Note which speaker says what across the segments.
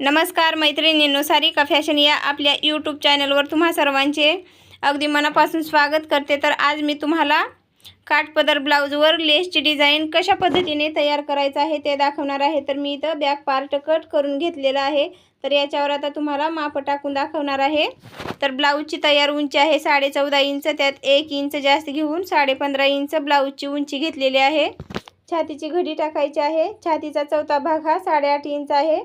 Speaker 1: नमस्कार मैत्रिणींनो सारिका फॅशन या आपल्या यूट्यूब चॅनलवर तुम्हा सर्वांचे अगदी मनापासून स्वागत करते. तर आज मी तुम्हाला काठपदर ब्लाऊजवर लेसची डिझाईन कशा पद्धतीने तयार करायचं आहे ते दाखवणार आहे. तर मी इथं बॅक पार्ट कट करून घेतलेला आहे. तर याच्यावर आता तुम्हाला माप टाकून दाखवणार आहे. तर ब्लाऊजची तयार उंची आहे साडेचौदा इंच त्यात एक इंच जास्त घेऊन साडेपंधरा इंच ब्लाऊजची उंची घेतलेली आहे. छातीची घडी टाकायची आहे. छातीचा चौथा भाग हा साडेआठ इंच आहे.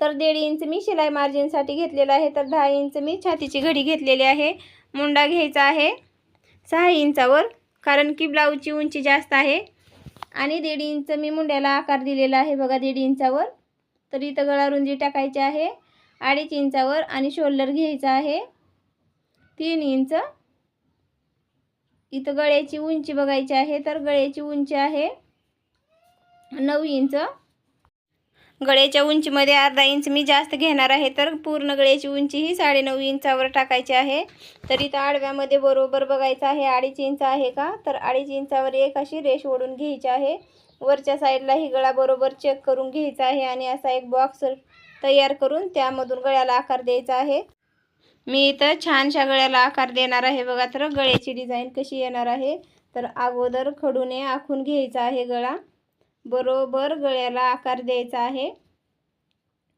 Speaker 1: तर दीड इंच मी शिलाई मार्जिनसाठी घेतलेलं आहे. तर दहा इंच मी छातीची घडी घेतलेली आहे. मुंडा घ्यायचा आहे. सहा इंचावर कारण की ब्लाऊजची उंची जास्त आहे. आणि दीड इंच मी मुंड्याला आकार दिलेला आहे. बघा दीड इंचावर. तर इथं गळा रुंदी टाकायची आहे. अडीच इंचावर आणि शोल्डर घ्यायचा आहे. तीन इंच. इथं गळ्याची उंची बघायची आहे. तर गळ्याची उंची आहे नऊ इंच. गळ्याच्या उंचीमध्ये अर्धा इंच मी जास्त घेणार आहे तर पूर्ण गळ्याची उंची ही साडेनऊ इंचावर टाकायची आहे. तर इथं आडव्यामध्ये बरोबर बघायचं आहे अडीच इंच आहे का? तर अडीच इंचावर एक अशी रेष ओढून घ्यायची आहे. वरच्या साईडला ही गळा बरोबर चेक करून घ्यायचा आहे आणि असा एक बॉक्स तयार करून त्यामधून गळ्याला आकार द्यायचा आहे. मी इथं छानशा गळ्याला आकार देणार आहे. बघा तर गळ्याची डिझाईन कशी येणार आहे. तर अगोदर खडूने आखून घ्यायचा आहे गळा. बरोबर गळ्याला आकार द्यायचा आहे.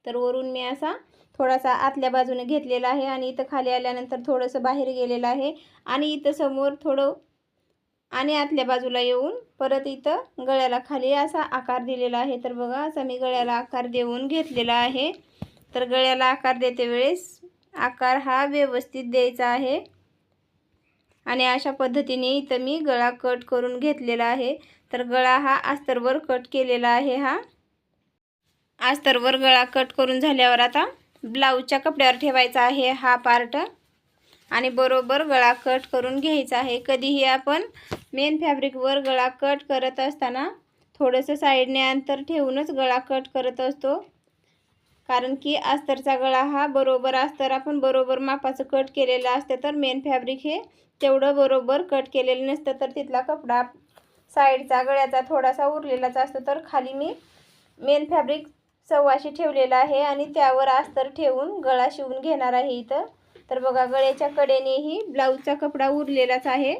Speaker 1: तर वरून मी असा थोडासा आतल्या बाजूने घेतलेला आहे आणि इथं खाली आल्यानंतर थोडंसं बाहेर गेलेलं आहे. आणि इथं समोर थोडं आणि आतल्या बाजूला येऊन परत इथं गळ्याला खाली असा आकार दिलेला आहे. तर बघा असा मी गळ्याला आकार देऊन घेतलेला आहे. तर गळ्याला आकार देते वेळेस आकार हा व्यवस्थित द्यायचा आहे. आणि अशा पद्धतीने इथं मी गळा कट करून घेतलेला आहे. तर गळा हा अस्तरवर कट केलेला आहे हा. अस्तरवर गळा कट करून झाल्यावर आता ब्लाऊजच्या कपड्यावर ठेवायचा आहे हा पार्ट आणि बरोबर गळा कट करून घ्यायचा आहे. कधीही आपण मेन फॅब्रिकवर गळा कट करत असताना थोडंसं साईडने अंतर ठेवूनच गळा कट करत असतो. कारण की अस्तरचा गळा हा बरोबर अस्तर आपण बरोबर मापाचं कट केलेलं असतं तर मेन फॅब्रिक हे तेवढं बरोबर कट केलेलं नसतं तर तिथला कपडा साईडचा गळ्याचा थोडासा उरलेलाच असतो तर खाली मी मेन फॅब्रिक सव्वाशी ठेवलेला आहे आणि त्यावर अस्तर ठेवून गळा शिवून घेणार आहे इथं. तर बघा गळ्याच्या कडेनेही ब्लाऊजचा कपडा उरलेलाच आहे.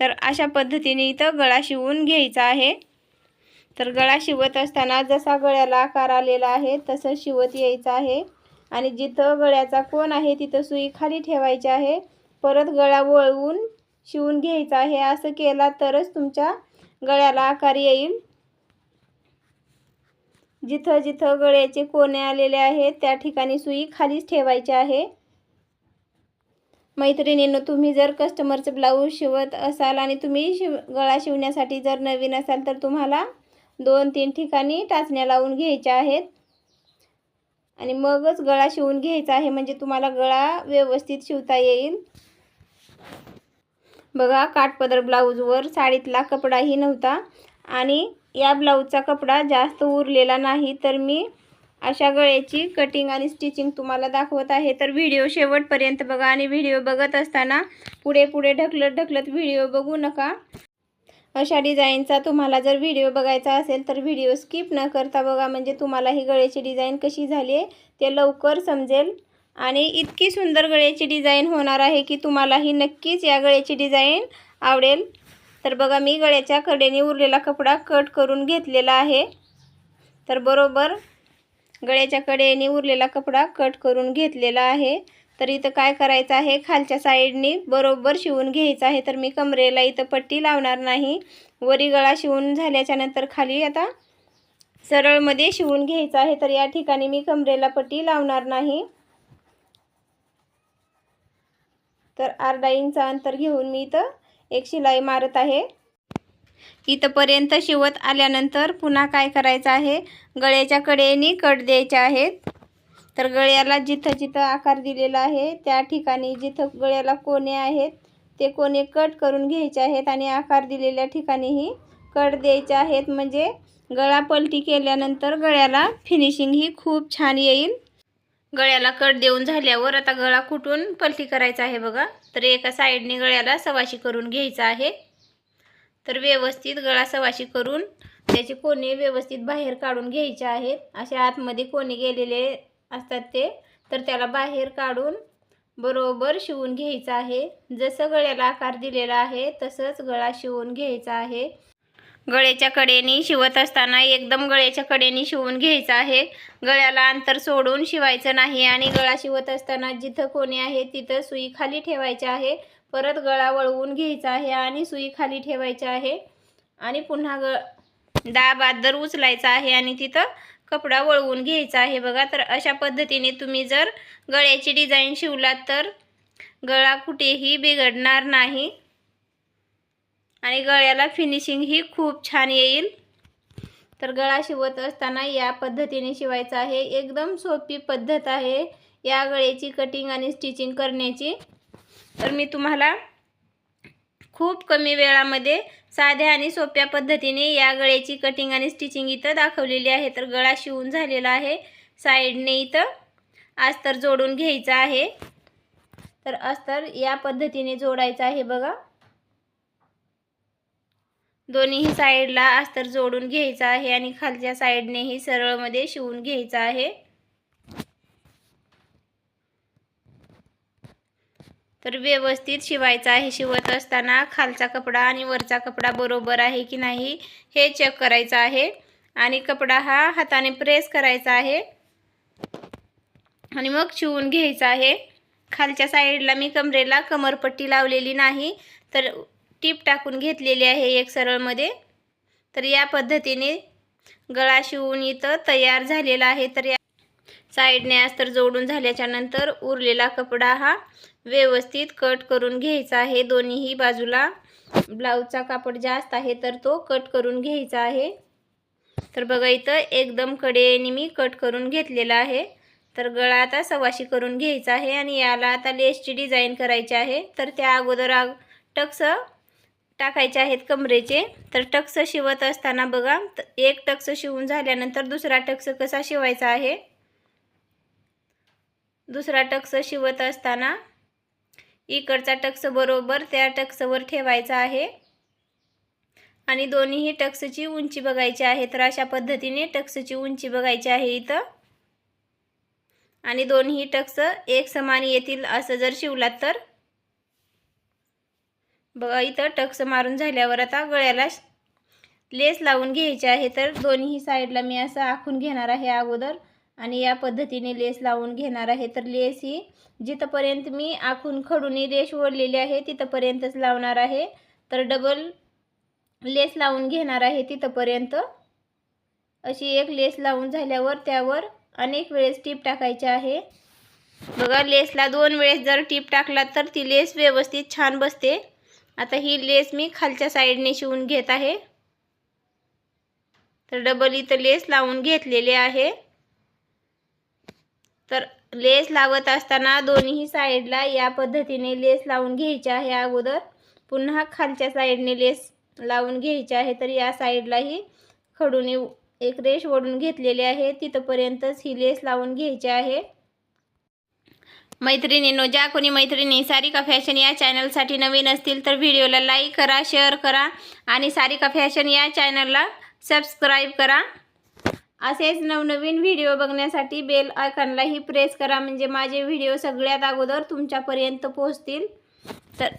Speaker 1: तर अशा पद्धतीने इथं गळा शिवून घ्यायचा आहे. तर गळा शिवत असताना जसा गळ्याला आकार आलेला आहे तसं शिवत यायचं आहे. आणि जिथं गळ्याचा कोण आहे तिथं सुई खाली ठेवायची आहे. परत गळा वळवून शिवून घ्यायचा. आहे असं केला तरच तुमच्या गळ्याला आकार येईल. जिथं जिथं गळ्याचे कोणे आलेले आहेत त्या ठिकाणी सुई खालीच ठेवायची आहे. मैत्रिणीनं तुम्ही जर कस्टमरचं ब्लाऊज शिवत असाल आणि तुम्ही शिव गळा शिवण्यासाठी जर नवीन असाल तर तुम्हाला दोन तीन ठिकाणी टाचण्या लावून घ्यायच्या आहेत. आणि मगच गळा शिवून घ्यायचा आहे म्हणजे तुम्हाला गळा व्यवस्थित शिवता येईल. बघा काठपदर ब्लाऊजवर साडीतला कपडाही नव्हता आणि या ब्लाऊजचा कपडा जास्त उरलेला नाही. तर मी अशा गळ्याची कटिंग आणि स्टिचिंग तुम्हाला दाखवत आहे. तर व्हिडिओ शेवटपर्यंत बघा आणि व्हिडिओ बघत असताना पुढे पुढे ढकलत ढकलत व्हिडिओ बघू नका. अशा डिझाईनचा तुम्हाला जर व्हिडिओ बघायचा असेल तर व्हिडिओ स्किप न करता बघा म्हणजे तुम्हाला ही गळ्याची डिझाईन कशी झाली आहे ते लवकर समजेल. आणि इतकी सुंदर गळ्याची डिझाईन होणार आहे की तुम्हालाही नक्कीच या गळ्याची डिझाईन आवडेल. तर बघा मी गळ्याच्या कडेने उरलेला कपडा कट करून घेतलेला आहे. तर बरोबर गळ्याच्या कडेने उरलेला कपडा कट करून घेतलेला आहे. तर इथं काय करायचं आहे? खालच्या साईडनी बरोबर शिवून घ्यायचं आहे. तर मी कमरेला इथं पट्टी लावणार नाही. वरी गळा शिवून झाल्याच्यानंतर खाली आता सरळमध्ये शिवून घ्यायचं आहे. तर या ठिकाणी मी कमरेला पट्टी लावणार नाही. तर अर्धा इंच अंतर घेऊन मी इथं एक शिलाई मारत आहे. इथंपर्यंत शिवत आल्यानंतर पुन्हा काय करायचं आहे? गळ्याच्या कडेने कट द्यायचे आहेत. तर गळ्याला जिथं जिथं आकार दिलेला आहे त्या ठिकाणी जिथं गळ्याला कोणे आहेत ते कोणे कट करून घ्यायचे आहेत आणि आकार दिलेल्या ठिकाणीही कट द्यायचे आहेत. म्हणजे गळा पलटी केल्यानंतर गळ्याला फिनिशिंग ही खूप छान येईल. गळ्याला कट देऊन झाल्यावर आता गळा कुठून पलटी करायचा आहे बघा. तर एका साईडने गळ्याला सवाशी करून घ्यायचा आहे. तर व्यवस्थित गळा सवाशी करून त्याचे कोणे व्यवस्थित बाहेर काढून घ्यायचे आहेत. असे आतमध्ये कोणे गेलेले असतात ते. तर त्याला बाहेर काढून बरोबर शिवून घ्यायचं आहे. जसं गळ्याला आकार दिलेला आहे तसंच गळा शिवून घ्यायचा आहे. गळ्याच्या कडेने शिवत असताना एकदम गळ्याच्या कडेने शिवून घ्यायचं आहे. गळ्याला अंतर सोडून शिवायचं नाही आणि गळा शिवत असताना जिथं कोणी आहे तिथं सुई खाली ठेवायची आहे. परत गळा वळवून घ्यायचा आहे आणि सुई खाली ठेवायची आहे. आणि पुन्हा ग दाब दर उचलायचा आहे आणि तिथं कपडा वळवून घ्यायचा आहे. बघा तर अशा पद्धतीने तुम्ही जर गळ्याची डिझाईन शिवलात तर गळा कुठेही बिघडणार नाही. आणि गळ्याला फिनिशिंग ही खूप छान येईल. तर गळा शिवत असताना या पद्धतीने शिवायचं आहे. एकदम सोपी पद्धत आहे या गळ्याची कटिंग आणि स्टिचिंग करण्याची. तर मी तुम्हाला खूप कमी वेळामध्ये साध्या आणि सोप्या पद्धतीने या गळ्याची कटिंग आणि स्टिचिंग इथं दाखवलेली आहे. तर गळा शिवून झालेला आहे. साईडने इथं अस्तर जोडून घ्यायचं आहे. तर अस्तर या पद्धतीने जोडायचं आहे बघा. दोन्हीही साईडला अस्तर जोडून घ्यायचं आहे आणि खालच्या साईडनेही सरळमध्ये शिवून घ्यायचं आहे. तर व्यवस्थित शिवायचं आहे. शिवत असताना खालचा कपडा आणि वरचा कपडा बरोबर आहे की नाही हे चेक करायचं आहे. आणि कपडा हा हाताने प्रेस करायचा आहे. आणि मग शिवून घ्यायचा आहे. खालच्या साईडला मी कमरेला कमरपट्टी लावलेली नाही. तर टीप टाकून घेतलेली आहे एक सरळमध्ये. तर या पद्धतीने गळा शिवून इथं तयार झालेला आहे. तर या साईडने अस्तर जोडून झाल्याच्यानंतर उरलेला कपडा हा व्यवस्थित कट करून घ्यायचा आहे. दोन्हीही बाजूला ब्लाऊजचा कापड जास्त आहे तर तो कट करून घ्यायचा आहे. तर बघा इथं एकदम कडेने मी कट करून घेतलेला आहे. तर गळा आता सवाशी करून घ्यायचा आहे आणि याला आता लेसची डिझाईन करायची आहे. तर त्या अगोदर आग टक्स टाकायचे आहेत कमरेचे. तर टक्स शिवत असताना बघा एक टक्स शिवून झाल्यानंतर दुसरा टक्स कसा शिवायचा आहे? दुसरा टक्स शिवत असताना इकडचा टक्स बरोबर त्या टक्सवर ठेवायचा आहे. आणि दोन्हीही टक्सची उंची बघायची आहे तर अशा पद्धतीने टक्सची उंची बघायची आहे इथं. आणि दोन्ही टक्स एक समान येतील असं जर शिवलात तर. बघा इथं टक्स मारून झाल्यावर आता गळ्याला लेस लावून घ्यायचे आहे. तर दोन्ही साईडला मी असं आखून घेणार आहे अगोदर आणि या पद्धतीने लेस लावून घेणार आहे. तर लेस ही जिथंपर्यंत मी आखून खडूनी रेश ओढलेली आहे तिथंपर्यंतच लावणार आहे. तर डबल लेस लावून घेणार आहे तिथंपर्यंत. अशी एक लेस लावून झाल्यावर त्यावर अनेक वेळेस टीप टाकायची आहे. बघा लेसला दोन वेळेस जर टीप टाकला तर ती लेस व्यवस्थित छान बसते. आता ही लेस मी खालच्या साईडने शिवून घेत आहे. तर डबल इथं लेस लावून घेतलेले आहे. तर लेस लावत असताना दोन्ही साईडला या पद्धतीने लेस लावून घ्यायचे आहे अगोदर. पुन्हा खालच्या साईडने लेस लावून घ्यायचे आहे. तर या साईडलाही खडूने एक रेश ओढून घेतलेली आहे. तिथंपर्यंतच ही लेस लावून घ्यायची आहे. मैत्रिणींनो ज्या कोणी मैत्रिणी सारिका फॅशन या चॅनलसाठी नवीन असतील तर व्हिडिओला लाईक करा शेअर करा आणि सारिका फॅशन या चॅनलला सबस्क्राईब करा. असेच नवनवीन व्हिडिओ बघण्यासाठी बेल आयकॉनलाही प्रेस करा म्हणजे माझे व्हिडिओ सगळ्यात अगोदर तुमच्यापर्यंत पोहोचतील. तर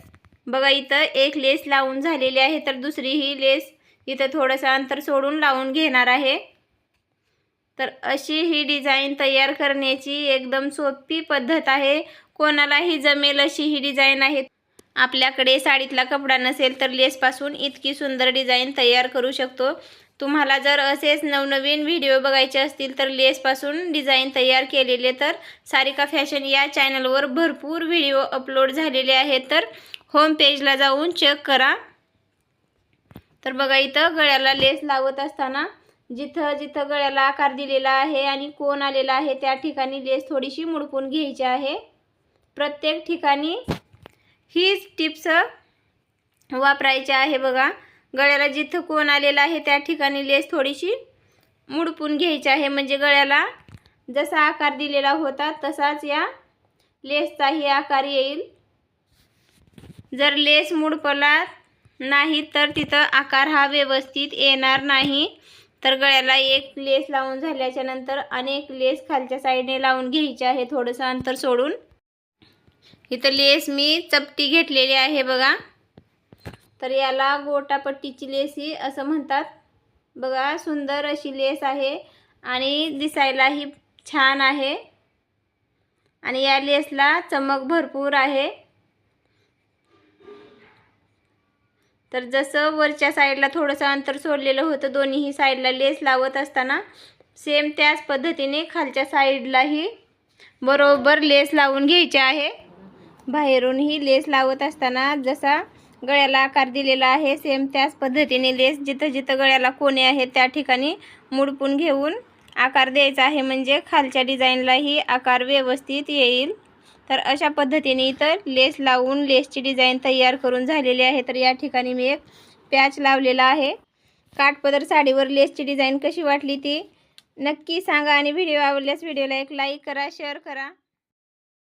Speaker 1: बघा इथं एक लेस लावून झालेली आहे तर दुसरी ही लेस इथं थोडंसं अंतर सोडून लावून घेणार आहे. तर अशी ही डिझाईन तयार करण्याची एकदम सोपी पद्धत आहे. कोणालाही जमेल अशी ही डिझाईन आहे. आपल्याकडे साडीतला कपडा नसेल तर लेसपासून इतकी सुंदर डिझाईन तयार करू शकतो. तुम्हाला जर असेच नवनवीन व्हिडिओ बघायचे असतील तर लेसपासून डिझाईन तयार केलेले तर सारिका फॅशन या चॅनलवर भरपूर व्हिडिओ अपलोड झालेले आहेत तर होम पेजला जाऊन चेक करा. तर बघा इथं गळ्याला लेस लावत असताना जिथं जिथं गळ्याला आकार दिलेला आहे आणि कोण आलेला आहे त्या ठिकाणी लेस थोडीशी मुडपून घ्यायची आहे. प्रत्येक ठिकाणी हीच टिप्स वापरायची आहे बघा. गळ्याला जिथं कोण आलेला आहे त्या ठिकाणी लेस थोडीशी मुडपून घ्यायची आहे. म्हणजे गळ्याला जसा आकार दिलेला होता तसाच या लेसचाही आकार येईल. जर लेस मुडपला नाही तर तिथं आकार हा व्यवस्थित येणार नाही. तर गळ्याला एक लेस लावून झाल्याच्यानंतर अनेक लेस खालच्या साईडने लावून घ्यायचे आहे थोडंसं अंतर सोडून. इथं लेस मी चपटी घेतलेली आहे बघा. तर याला गोटापट्टीची लेस ही असं म्हणतात. बघा सुंदर अशी लेस आहे आणि दिसायलाही छान आहे. आणि या लेसला चमक भरपूर आहे. तर जसं वरच्या साईडला थोडंसं अंतर सोडलेलं होतं दोन्हीही साईडला लेस लावत असताना सेम त्याच पद्धतीने खालच्या साईडलाही बरोबर लेस लावून घ्यायचे आहे. बाहेरूनही लेस लावत असताना जसा गळ्याला आकार दिलेला आहे सेम त्याच पद्धतीने लेस जिथं जिथं गळ्याला कोणे आहेत त्या ठिकाणी मुडपून घेऊन आकार द्यायचा आहे. म्हणजे खालच्या डिझाईनलाही आकार व्यवस्थित येईल. तर अशा पद्धतीने इतर लेस लावून लेसची डिझाईन तयार करून झालेली आहे. तर या ठिकाणी मी एक पॅच लावलेला आहे. काठपदर साडीवर लेसची डिझाईन कशी वाटली ती नक्की सांगा आणि व्हिडिओ आवडल्यास व्हिडिओला एक लाईक करा शेअर करा.